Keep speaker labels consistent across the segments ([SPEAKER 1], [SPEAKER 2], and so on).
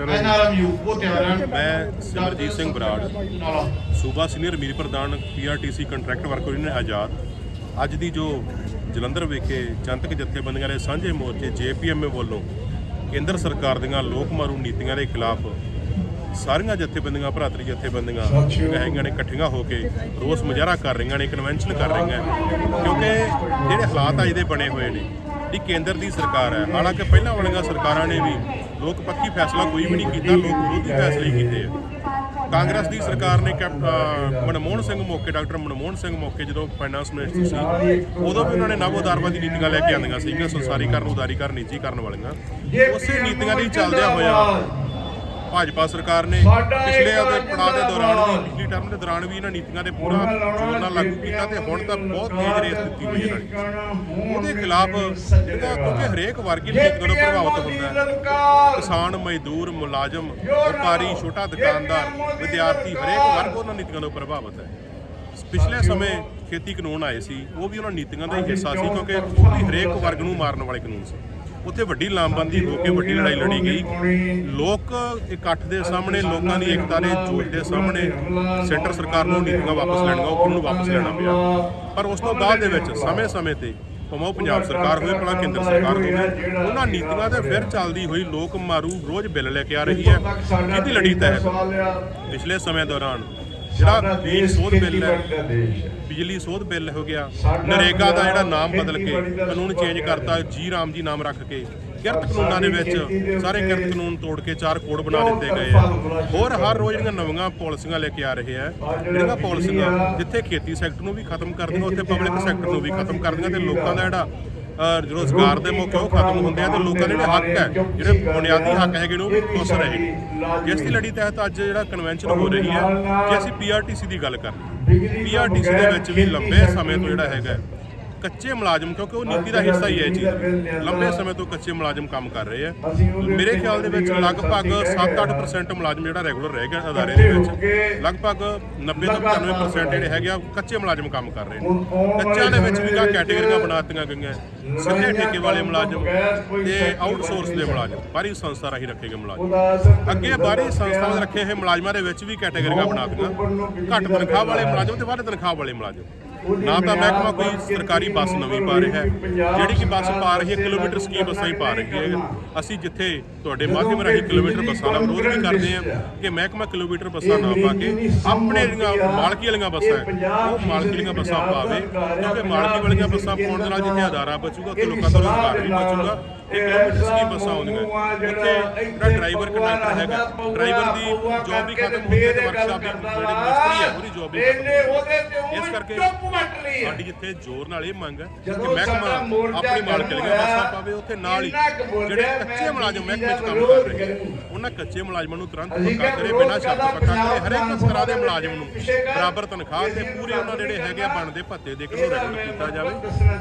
[SPEAKER 1] ਐਨਆਰਐਮਯੂ ਉਹ ਤਿਆਰ ਹਨ
[SPEAKER 2] ਮੈਂ ਸਿਮਰਜੀਤ ਸਿੰਘ ਬਰਾੜ। ਸੂਬਾ ਸੀਨੀਅਰ ਮੀਰ ਪ੍ਰਧਾਨ PRTC contract worker union Azad. ਅੱਜ ਦੀ ਜੋ ਜਲੰਧਰ ਵਿਖੇ ਜਨਤਕ ਜਥੇਬੰਦੀਆਂ ਦੇ ਸਾਂਝੇ ਮੋਰਚੇ ਜੇਪੀਐਮਏ ਵੱਲੋਂ ਕੇਂਦਰ ਸਰਕਾਰ ਦੀਆਂ ਲੋਕ ਮਾਰੂ ਨੀਤੀਆਂ ਦੇ ਖਿਲਾਫ ਸਾਰੀਆਂ ਜਥੇਬੰਦੀਆਂ ਭਰਾਤਰੀ ਜਥੇਬੰਦੀਆਂ ਹੈਗੀਆਂ ਨੇ ਇਕੱਠੀਆਂ ਹੋ ਕੇ ਰੋਸ ਮੁਜ਼ਾਹਰਾ ਕਰ ਰਹੀਆਂ ਨੇ ਕਨਵੈਨਸ਼ਨ ਕਰ ਰਹੀਆਂ ਕਿਉਂਕਿ ਜਿਹੜੇ ਹਾਲਾਤ ਅੱਜ ਦੇ ਬਣੇ ਹੋਏ ਨੇ। ਇਹ ਕੇਂਦਰ ਦੀ ਸਰਕਾਰ ਹੈ। ਹਾਲਾਂਕਿ ਪਹਿਲਾਂ ਵਾਲੀਆਂ ਸਰਕਾਰਾਂ ਨੇ ਵੀ ਲੋਕ ਪੱਖੀ ਫੈਸਲਾ ਕੋਈ ਵੀ ਨਹੀਂ ਕੀਤਾ, ਲੋਕ ਵਿਰੋਧੀ ਫੈਸਲੇ ਕੀਤੇ ਆ। ਕਾਂਗਰਸ ਦੀ ਸਰਕਾਰ ਨੇ ਕੈਪ- ਮਨਮੋਹਨ ਸਿੰਘ ਮੌਕੇ, ਡਾਕਟਰ ਮਨਮੋਹਨ ਸਿੰਘ ਮੌਕੇ ਜਦੋਂ ਫਾਈਨਾਂਸ ਮਿਨਿਸਟਰ ਸੀ, ਉਦੋਂ ਵੀ ਉਹਨਾਂ ਨੇ ਨਵ ਉਦਾਰਵਾਦੀ ਨੀਤੀਆਂ ਲੈ ਕੇ ਆਂਦੀਆਂ ਸੀਗੀਆਂ ਸੰਸਾਰੀਕਰਨ ਉਦਾਰੀਕਰਨ ਨਿੱਜੀਕਰਨ ਵਾਲੀਆਂ। ਉਸੇ ਨੀਤੀਆਂ ਦੀ ਚੱਲਦਿਆਂ ਹੋਇਆ ਭਾਜਪਾ ਸਰਕਾਰ ਨੇ ਪਿਛਲੇ ਦੇ ਪੜਾਅ ਦੇ ਦੌਰਾਨ ਵੀ ਪਿਛਲੀ ਟਰਮ ਦੇ ਦੌਰਾਨ ਵੀ ਇਹਨਾਂ ਨੀਤੀਆਂ ਦੇ ਪੂਰਾ ਜ਼ੋਰ ਨਾਲ ਲਾਗੂ ਕੀਤਾ ਤੇ ਹੁਣ ਤਾਂ ਬਹੁਤ ਤੇਜ਼ ਰੇਸ ਦਿੱਤੀ ਹੋਈ ਇਹਨਾਂ ਨੇ। ਉਹਦੇ ਖਿਲਾਫ ਜਿਹੜਾ ਕਿਉਂਕਿ ਹਰੇਕ ਵਰਗ ਹੀ ਨੀਤੀਆਂ ਤੋਂ ਪ੍ਰਭਾਵਿਤ ਹੁੰਦਾ ਹੈ। ਕਿਸਾਨ ਮਜ਼ਦੂਰ ਮੁਲਾਜ਼ਮ ਵਪਾਰੀ ਛੋਟਾ ਦੁਕਾਨਦਾਰ ਵਿਦਿਆਰਥੀ ਹਰੇਕ ਵਰਗ ਉਹਨਾਂ ਨੀਤੀਆਂ ਤੋਂ ਪ੍ਰਭਾਵਿਤ ਹੈ। ਪਿਛਲੇ ਸਮੇਂ ਖੇਤੀ ਕਾਨੂੰਨ ਆਏ ਸੀ ਉਹ ਵੀ ਉਹਨਾਂ ਨੀਤੀਆਂ ਦਾ ਹੀ ਹਿੱਸਾ ਸੀ ਕਿਉਂਕਿ ਉਹ ਵੀ ਹਰੇਕ ਵਰਗ ਨੂੰ ਮਾਰਨ ਵਾਲੇ ਕਾਨੂੰਨ ਸੀ। ਉੱਥੇ ਵੱਡੀ ਲਾਮਬੰਦੀ ਹੋ ਕੇ ਵੱਡੀ ਲੜਾਈ ਲੜੀ ਗਈ। ਲੋਕ ਇਕੱਠ ਦੇ ਸਾਹਮਣੇ, ਲੋਕਾਂ ਦੀ ਏਕਤਾ ਦੇ ਜੋਸ਼ ਦੇ ਸਾਹਮਣੇ ਸੈਂਟਰ ਸਰਕਾਰ ਨੂੰ ਨੀਤੀਆਂ ਵਾਪਸ ਲੈਣੀਆਂ ਉਹ ਨੂੰ ਵਾਪਸ ਲੈਣਾ ਪਿਆ। ਪਰ ਉਸ ਤੋਂ ਬਾਅਦ ਦੇ ਵਿੱਚ ਸਮੇਂ-ਸਮੇਂ ਤੇ ਭਾਵੇਂ ਉਹ ਪੰਜਾਬ ਸਰਕਾਰ ਹੋਵੇ ਭਲਾ ਕੇਂਦਰ ਸਰਕਾਰ ਹੋਵੇ, ਉਹਨਾਂ ਨੀਤੀਆਂ ਤੇ ਫਿਰ ਚੱਲਦੀ ਹੋਈ ਲੋਕ ਮਾਰੂ ਰੋਜ਼ ਬਿੱਲ ਲੈ ਕੇ ਆ ਰਹੀ ਹੈ। ਜਿਹਦੀ ਲੜੀ ਤਹਿਤ? ਪਿਛਲੇ ਸਮੇਂ ਦੌਰਾਨ ਜਿਹੜਾ ਬੀਜ ਸੋਧ ਬਿੱਲ ਹੈ ਬਿਜਲੀ ਸੋਧ ਬਿੱਲ ਹੋ ਗਿਆ ਨਰੇਗਾ ਦਾ ਜਿਹੜਾ ਨਾਮ ਬਦਲ ਕੇ ਕਾਨੂੰਨ ਚੇਂਜ ਕਰਤਾ ਜੀ ਰਾਮ ਜੀ ਨਾਮ ਰੱਖ ਕੇ। ਕਿਰਤ ਕਾਨੂੰਨਾਂ ਦੇ ਵਿੱਚ ਸਾਰੇ ਕਿਰਤ ਕਾਨੂੰਨ ਤੋੜ ਕੇ ਚਾਰ ਕੋਡ ਬਣਾ ਦਿੱਤੇ ਗਏ ਆ। ਹੋਰ ਹਰ ਰੋਜ਼ ਜਿਹੜੀਆਂ ਨਵੀਆਂ ਪਾਲਿਸੀਆਂ ਲੈ ਕੇ ਆ ਰਹੇ ਆ ਜਿਹੜੀਆਂ ਪਾਲਿਸੀਆਂ ਜਿੱਥੇ ਖੇਤੀ ਸੈਕਟਰ ਨੂੰ ਵੀ ਖਤਮ ਕਰਦੀਆਂ ਉੱਥੇ ਪਬਲਿਕ ਸੈਕਟਰ ਨੂੰ ਵੀ ਖਤਮ ਕਰਦੀਆਂ ਤੇ ਲੋਕਾਂ ਦਾ ਜਿਹੜਾ ਰੁਜ਼ਗਾਰ ਦੇ ਮੌਕੇ ਉਹ ਖਤਮ ਹੁੰਦੇ ਆ ਤੇ ਲੋਕਾਂ ਦੇ ਜਿਹੜੇ ਹੱਕ ਹੈ, ਜਿਹੜੇ ਬੁਨਿਆਦੀ ਹੱਕ ਹੈਗੇ ਨੇ ਉਹ ਵੀ ਖੁੱਸ ਰਹੇ ਨੇ। ਜਿਸ ਦੀ ਲੜੀ ਤਹਿਤ ਅੱਜ ਜਿਹੜਾ ਕਨਵੈਨਸ਼ਨ ਹੋ ਰਹੀ ਹੈ, ਜੇ ਅਸੀਂ ਪੀਆਰਟੀਸੀ ਦੀ ਗੱਲ ਕਰੀਏ ਪੀਆਰਟੀਸੀ ਦੇ ਵਿੱਚ ਵੀ ਲੰਬੇ ਸਮੇਂ ਤੋਂ ਜਿਹੜਾ ਹੈਗਾ ਕੱਚੇ ਮੁਲਾਜ਼ਮ, ਕਿਉਂਕਿ ਉਹ ਨੀਤੀ ਦਾ ਹਿੱਸਾ ਹੀ ਹੈ ਜੀ ਲੰਬੇ ਸਮੇਂ ਤੋਂ ਕੱਚੇ ਮੁਲਾਜ਼ਮ ਕੰਮ ਕਰ ਰਹੇ ਆ। ਮੇਰੇ ਖਿਆਲ ਦੇ ਵਿੱਚ ਲਗਭਗ 7-8% ਮੁਲਾਜ਼ਮ ਜਿਹੜਾ ਰੈਗੂਲਰ ਰਹਿ ਗਿਆ, ਅਦਾਰੇ ਦੇ ਵਿੱਚ। ਲਗਭਗ 90 ਤੋਂ 95% ਜਿਹੜੇ ਹੈਗੇ ਆ ਕੱਚੇ ਮੁਲਾਜ਼ਮ ਕੰਮ ਕਰ ਰਹੇ ਨੇ। ਕੱਚਿਆਂ ਦੇ ਵਿੱਚ ਵੀ ਕਾ ਕੈਟਾਗਰੀਆਂ ਬਣਾਤੀਆਂ ਗਈਆਂ। ਸਿੱਧੇ ਠੇਕੇ ਵਾਲੇ ਮੁਲਾਜ਼ਮ ਤੇ ਆਊਟਸੋਰਸ ਦੇ ਮੁਲਾਜ਼ਮ, ਬਾਹਰੀ ਸੰਸਥਾ ਰਾਹੀਂ ਰੱਖੇ ਗਏ ਮੁਲਾਜ਼ਮ। ਅੱਗੇ ਬਾਹਰੀ ਸੰਸਥਾ ਰੱਖੇ ਹੋਏ ਮੁਲਾਜ਼ਮਾਂ ਦੇ ਵਿੱਚ ਵੀ ਕੈਟਾਗਰੀਆਂ ਦਿੱਤੀਆਂ। ਘੱਟ ਤਨਖਾਹ ਵਾਲੇ ਮੁਲਾਜ਼ਮ ਤੇ ਵੱਧ ਤਨਖਾਹ ਵਾਲੇ ਮੁਲਾਜ਼ਮ। ਨਾ ਤਾਂ ਮਹਿਕਮਾ ਕੋਈ ਸਰਕਾਰੀ ਬੱਸ ਨਵੀਂ ਪਾ ਰਿਹਾ ਹੈ। ਜਿਹੜੀ ਕਿ ਬੱਸ ਪਾ ਰਹੀ ਹੈ, ਕਿਲੋਮੀਟਰ ਸਕੀਮ ਬੱਸਾਂ ਹੀ ਪਾ ਰਹੀ ਹੈ। ਅਸੀਂ ਜਿੱਥੇ ਤੁਹਾਡੇ ਮਾਧਿਅਮ ਰਾਹੀਂ ਕਿਲੋਮੀਟਰ ਬੱਸਾਂ ਦਾ ਵਿਰੋਧ ਵੀ ਕਰਦੇ ਹਾਂ ਕਿ ਮਹਿਕਮਾ ਕਿਲੋਮੀਟਰ ਬੱਸਾਂ ਨਾ ਪਾ ਕੇ ਆਪਣੇ ਜਿਹੜੀਆਂ ਮਾਲਕੀ ਵਾਲੀਆਂ ਬੱਸਾਂ ਉਹ ਮਾਲਕੀ ਵਾਲੀਆਂ ਬੱਸਾਂ ਪਾਵੇ। ਕਿਉਂਕਿ ਮਾਲਕੀ ਵਾਲੀਆਂ ਬੱਸਾਂ ਪਾਉਣ ਦੇ ਨਾਲ ਜਿੱਥੇ ਆਧਾਰਾ ਬਚੂਗਾ, ਉੱਥੇ ਲੋਕਾਂ ਦਾ ਰੋਜ਼ਗਾਰ ਵੀ ਬਚੂਗਾ ਇਹ ਕਿਲੋਮੀਟਰ ਸਕੀਮ ਬੱਸਾਂ ਆਉਂਦੀਆਂ। ਉੱਥੇ ਜਿਹੜਾ ਡਰਾਈਵਰ ਕੰਡਕਟਰ ਹੈਗਾ, ਡਰਾਈਵਰ ਦੀ ਜੌਬ ਵੀ ਖਤਮ ਹੁੰਦੀ ਹੈ ਤੇ ਵਰਕਸ਼ਾਪ ਦੀ ਜਿਹੜੀ ਮਿਸਤਰੀ ਹੈ, ਉਹਦੀ ਜੌਬ ਵੀ ਖਤਮ ਹੁੰਦੀ ਸਾਡੀ ਜਿੱਥੇ ਜ਼ੋਰ ਨਾਲ ਇਹ ਮੰਗ ਹੈ ਕਿ ਮਹਿਕਮਾ ਆਪਣੀ ਮਾਲਕ ਬੱਸਾਂ ਪਾਵੇ ਉੱਥੇ ਨਾਲ ਹੀ ਜਿਹੜੇ ਕੱਚੇ ਮੁਲਾਜ਼ਮ ਮਹਿਕਮੇ 'ਚ ਕੰਮ ਕਰ ਰਹੇ ਉਹਨਾਂ ਕੱਚੇ ਮੁਲਾਜ਼ਮਾਂ ਨੂੰ ਤੁਰੰਤ ਪੱਕਾ ਕਰੇ ਬਿਨਾਂ ਸ਼ਰਤ ਪੱਕਾ ਕਰੇ ਹਰੇਕ ਤਰ੍ਹਾਂ ਦੇ ਮੁਲਾਜ਼ਮ ਨੂੰ ਬਰਾਬਰ ਤਨਖਾਹ ਤੇ ਪੂਰੇ ਉਹਨਾਂ ਜਿਹੜੇ ਹੈਗੇ ਆ ਬਣਦੇ ਭੱਤੇ ਦੇ ਨੂੰ ਰੈਗੂਲਰ ਕੀਤਾ ਜਾਵੇ।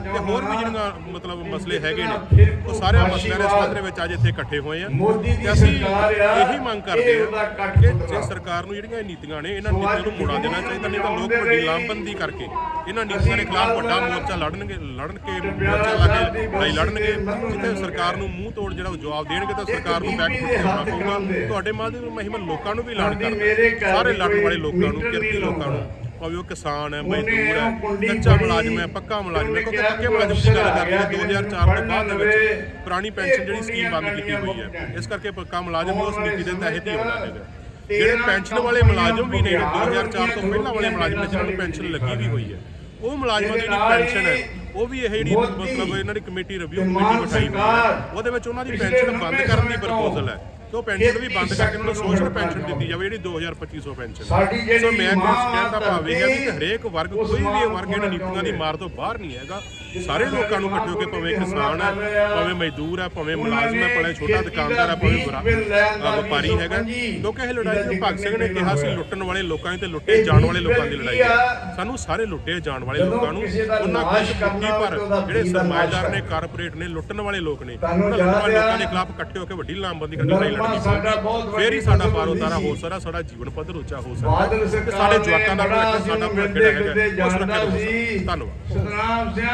[SPEAKER 2] ਤੇ ਹੋਰ ਵੀ ਜਿਹੜੀਆਂ ਮਤਲਬ ਮਸਲੇ ਹੈਗੇ ਨੇ ਉਹ ਸਾਰੇ ਮਸਲਿਆਂ ਦੇ ਸੰਬੰਧ ਦੇ ਵਿੱਚ ਅੱਜ ਇੱਥੇ ਇਕੱਠੇ ਹੋਏ ਆ। ਤੇ ਅਸੀਂ ਇਹੀ ਮੰਗ ਕਰਦੇ ਹਾਂ ਕਿ ਜੇ ਸਰਕਾਰ ਨੂੰ ਜਿਹੜੀਆਂ ਇਹ ਨੀਤੀਆਂ ਨੇ ਇਹਨਾਂ ਨੀਤੀਆਂ ਨੂੰ ਮੋੜਾ ਦੇਣਾ ਚਾਹੀਦਾ ਨਹੀਂ ਤਾਂ ਲੋਕ ਵੱਡੀ ਲਾਮਬੰਦੀ ਕਰਕੇ ਇਹਨਾਂ ਨੀਤੀਆਂ ਦੇ ਖਿਲਾਫ ਵੱਡਾ ਮੋਰਚਾ ਲੜਨਗੇ ਲੜਨ ਕੇ ਮੋਰਚਾ ਲਾ ਕੇ ਲੜਾਈ ਲੜਨਗੇ। ਜਿੱਥੇ ਸਰਕਾਰ ਨੂੰ ਮੂੰਹ ਤੋੜ ਜਿਹੜਾ ਉਹ ਜਵਾਬ ਦੇਣਗੇ ਤਾਂ ਸਰਕਾਰ ਨੂੰ ਬੈਕ ਫੁੱਟ ਜਾਣਾ ਪਊਗਾ। ਤੁਹਾਡੇ ਮਾਧਿਅਮ ਮਹਿਮਾ ਲੋਕਾਂ ਨੂੰ ਵੀ ਲੜ ਕਰਦੇ ਸਾਰੇ ਲੜਨ ਵਾਲੇ ਲੋਕਾਂ ਨੂੰ ਕਿਰਤੀ ਲੋਕਾਂ ਨੂੰ। ਭਾਵੇਂ ਉਹ ਕਿਸਾਨ ਹੈ ਮਜ਼ਦੂਰ ਹੈ ਕੱਚਾ ਮੁਲਾਜ਼ਮ ਹੈ ਪੱਕਾ ਮੁਲਾਜ਼ਮ ਹੈ ਕਿਉਂਕਿ ਪੱਕੇ ਮੁਲਾਜ਼ਮ ਦੀ ਗੱਲ ਕਰਦੇ ਹਾਂ 2004 ਤੋਂ ਬਾਅਦ ਦੇ ਵਿੱਚ ਪੁਰਾਣੀ ਪੈਨਸ਼ਨ ਜਿਹੜੀ ਸਕੀਮ ਬੰਦ ਕੀਤੀ ਹੋਈ ਹੈ। ਇਸ ਕਰਕੇ ਪੱਕਾ ਮੁਲਾਜ਼ਮ ਉਸ ਨੀਤੀ ਦੇ ਤਹਿਤ ਹੀ ਆਉਂਦਾ ਹੈਗਾ। ਜਿਹੜੇ ਪੈਨਸ਼ਨ ਵਾਲੇ ਮੁਲਾਜ਼ਮ ਵੀ ਨੇ 2004 ਤੋਂ ਪਹਿਲਾਂ ਵਾਲੇ ਮੁਲਾਜ਼ਮ ਨੇ ਜਿਹਨਾਂ ਨੂੰ ਪੈਨਸ਼ਨ ਲੱਗੀ ਵੀ ਹੋਈ ਹੈ। ਉਹ ਮੁਲਾਜ਼ਮਾਂ ਦੀ ਜਿਹੜੀ ਪੈਨਸ਼ਨ ਹੈ ਉਹ ਵੀ ਇਹ ਜਿਹੜੀ ਮਤਲਬ ਇਹਨਾਂ ਦੀ ਕਮੇਟੀ ਰਿਵਿਊ ਕਮੇਟੀ ਬਿਠਾਈ ਹੋਈ ਹੈ। ਉਹਦੇ ਵਿੱਚ ਉਹਨਾਂ ਦੀ ਪੈਨਸ਼ਨ ਬੰਦ ਕਰਨ ਦੀ ਪ੍ਰਪੋਜ਼ਲ ਹੈ। ਤੇ ਉਹ ਪੈਨਸ਼ਨ ਵੀ ਬੰਦ ਕਰਕੇ ਉਹਨਾਂ ਨੂੰ ਸੋਸ਼ਲ ਪੈਨਸ਼ਨ ਦਿੱਤੀ ਜਾਵੇ ਜਿਹੜੀ 2250 ਪੈਨਸ਼ਨ
[SPEAKER 1] ਸਾਡੀ ਜਿਹੜੀ
[SPEAKER 2] ਸੋ ਮੈਂ ਕਹਿਣ ਦਾ ਭਾਵ ਇਹ ਹੈ ਕਿ ਹਰੇਕ ਵਰਗ ਕੋਈ ਵੀ ਵਰਗ ਇਹਨਾਂ ਨੀਤੀਆਂ ਦੀ ਮਾਰ ਤੋਂ ਬਾਹਰ ਨਹੀਂ ਹੈਗਾ। ਸਾਰੇ ਲੋਕਾਂ ਨੂੰ ਇਕੱਠੇ ਹੋ ਕੇ ਭਾਵੇਂ ਕਿਸਾਨ ਹੈ ਭਾਵੇਂ ਮਜ਼ਦੂਰ ਹੈ ਭਾਵੇਂ ਮੁਲਾਜ਼ਮ ਹੈ ਭਾਵੇਂ ਛੋਟਾ ਦੁਕਾਨਦਾਰ ਹੈ ਭਾਵੇਂ ਵਪਾਰੀ ਹੈਗਾ। ਕਿਉਂਕਿ ਇਹ ਲੜਾਈ ਨੂੰ ਭਗਤ ਸਿੰਘ ਨੇ ਕਿਹਾ ਸੀ ਲੁੱਟਣ ਵਾਲੇ ਲੋਕਾਂ ਦੀ ਤੇ ਲੁੱਟੇ ਜਾਣ ਵਾਲੇ ਲੋਕਾਂ ਦੀ ਲੜਾਈ ਹੈ। ਸਾਨੂੰ ਸਾਰੇ ਲੁੱਟੇ ਜਾਣ ਵਾਲੇ ਲੋਕਾਂ ਨੂੰ ਉਹਨਾਂ ਕੁਝ ਮੁੱਠੀ ਪਰ ਜਿਹੜੇ ਸਰਮਾਏਦਾਰ ਨੇ ਕਾਰਪੋਰੇਟ ਨੇ ਲੁੱਟਣ ਵਾਲੇ ਲੋਕ ਨੇ ਉਹਨਾਂ ਲੋਕਾਂ ਦੇ ਖਿਲਾਫ ਇਕੱਠੇ ਹੋ ਕੇ ਵੱਡੀ ਲਾਮਬੰਦੀ ਕਰਕੇ ਲੜਾਈ ਲੜਨੀ ਫੇਰ ਹੀ ਸਾਡਾ ਬਾਰੋ ਤਾਰਾ ਹੋ ਸਕਦਾ ਸਾਡਾ ਜੀਵਨ ਪੱਧਰ ਉੱਚਾ ਹੋ ਸਕਦਾ। ਸਾਡੇ ਜਵਾਕਾਂ ਦਾ ਸਾਡਾ
[SPEAKER 1] ਗਿਲਦੇ
[SPEAKER 2] ਹੈਗਾ ਉਹ ਸੁਰੱਖਿਅਤ
[SPEAKER 1] ਜਾਣਾ
[SPEAKER 2] ਹੋ ਸਕਦਾ
[SPEAKER 1] ਸੀ।
[SPEAKER 2] ਧੰਨਵਾਦ।
[SPEAKER 1] ਸਤਨਾਮ ਸਿੰਘ